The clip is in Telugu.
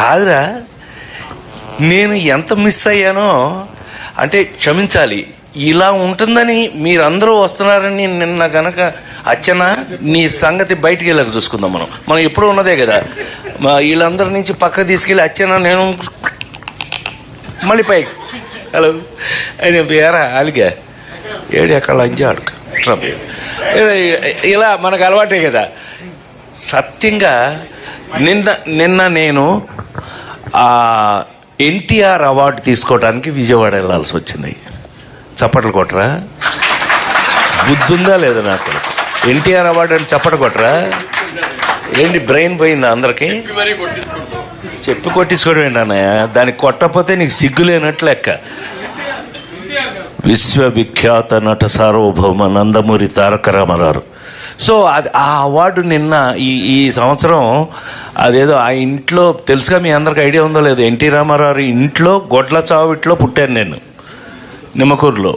కాదురా. నేను ఎంత మిస్ అయ్యానో అంటే క్షమించాలి ఇలా ఉంటుందని మీరందరూ వస్తున్నారని నిన్న గనక అచ్చన నీ సంగతి బయటికి వెళ్ళక చూసుకుందాం మనం. మనం ఎప్పుడూ ఉన్నదే కదా. మా వీళ్ళందరి నుంచి పక్క తీసుకెళ్ళి అచ్చన నేను మళ్ళీ పైకి. హలో. అని పేరా అలిగా ఏడు ఎక్కడ అంజా అడుగు ఇలా మనకు అలవాటే కదా. సత్యంగా నిన్న నిన్న నేను ఆ ఎన్టీఆర్ అవార్డు తీసుకోవడానికి విజయవాడ వెళ్ళాల్సి వచ్చింది. చప్పట్లు కొట్టరా? బుద్ధుందా లేదా నాకు? ఎన్టీఆర్ అవార్డు అని చప్పట కొట్టరా? ఏంటి బ్రెయిన్ పోయిందా అందరికి? చెప్పి కొట్టించుకోవడం ఏంటన్నయ్య దానికి కొట్టకపోతే నీకు సిగ్గు లేనట్లు లెక్క. విశ్వవిఖ్యాత నట సార్వభౌమ నందమూరి తారక రామారావు. సో అది ఆ అవార్డు నిన్న ఈ ఈ సంవత్సరం అదేదో ఆ ఇంట్లో తెలుసుగా మీ అందరికి ఐడియా ఉందో లేదు ఎన్టీ రామారావు ఇంట్లో గొడ్ల చావిట్లో పుట్టాను నేను నిమ్మకూరులో.